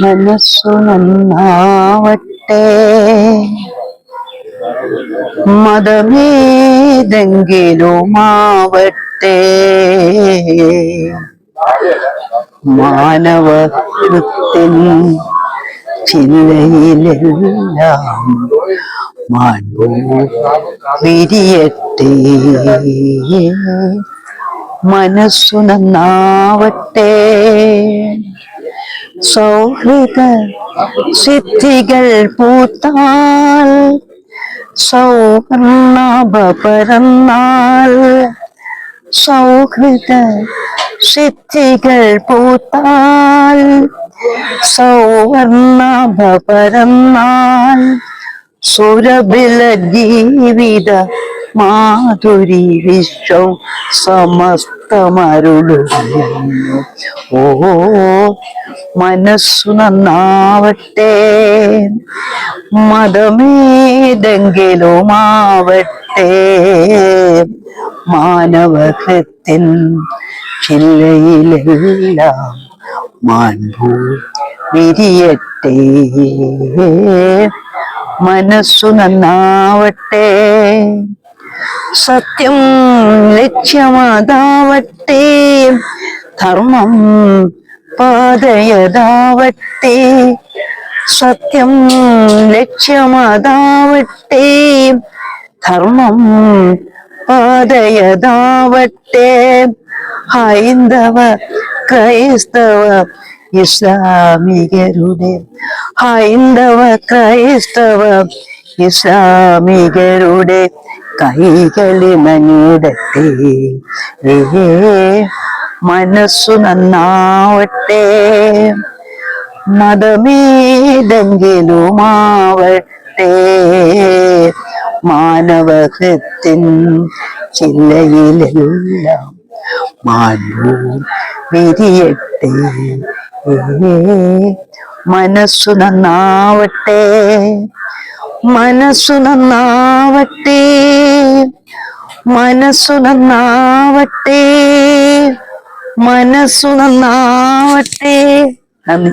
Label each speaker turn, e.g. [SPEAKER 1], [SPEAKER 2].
[SPEAKER 1] മനസ്സു നന്നാവട്ടെ. മതമേതെങ്കിലുമാവട്ടെ. മാനവ ചില്ലയിലെല്ലാം മാണ്ടു വിരിയട്ടെ. മനസ്സു നന്നാവട്ടെ. സൗഹൃദ സിദ്ധികൾ പൂത്താൽ സൗവർണാഭ പരന്നാൽ സൗഹൃദ സിദ്ധികൾ പൂത്താൽ സൗവർണാഭ പരന്നാൽ സുരബില ജീവിത മാധുരി വിശ്വം സമസ്തമരുളുന്നു ഓ മനസ്സു നന്നാവട്ടെ. മതമേതെങ്കിലുമാവട്ടെ. മാനവകൃത്തിൻ ചില്ലയിലെല്ലാം മാൻപൂ വിരിയട്ടെ. മനസ്സു നന്നാവട്ടെ. സത്യം ലക്ഷ്യമതാവട്ടെ ധർമ്മം പാതയതാവട്ടെ സത്യം ലക്ഷ്യമതാവട്ടെ ധർമ്മം പാതയതാവട്ടെ. ഹൈന്ദവ ക്രൈസ്തവ ഇസ്ലാമികരുടെ ഹൈന്ദവ ക്രൈസ്തവ ഇസ്ലാമികരുടെ കൈകളിമണിടട്ടെ ഏ മനസ്സു നന്നാവട്ടെ. മതമേതെങ്കിലുമാവട്ടെ മാനവഹത്തിൻ ചില്ലയിലെല്ലാം മാനൂർ വിരിയട്ടെ. മനസ്സു നന്നാവട്ടെ മനസ്സു നന്നാവട്ടെ മനസ്സു നന്നാവട്ടെ മനസ്സു നന്നാവട്ടെ. നന്ദി.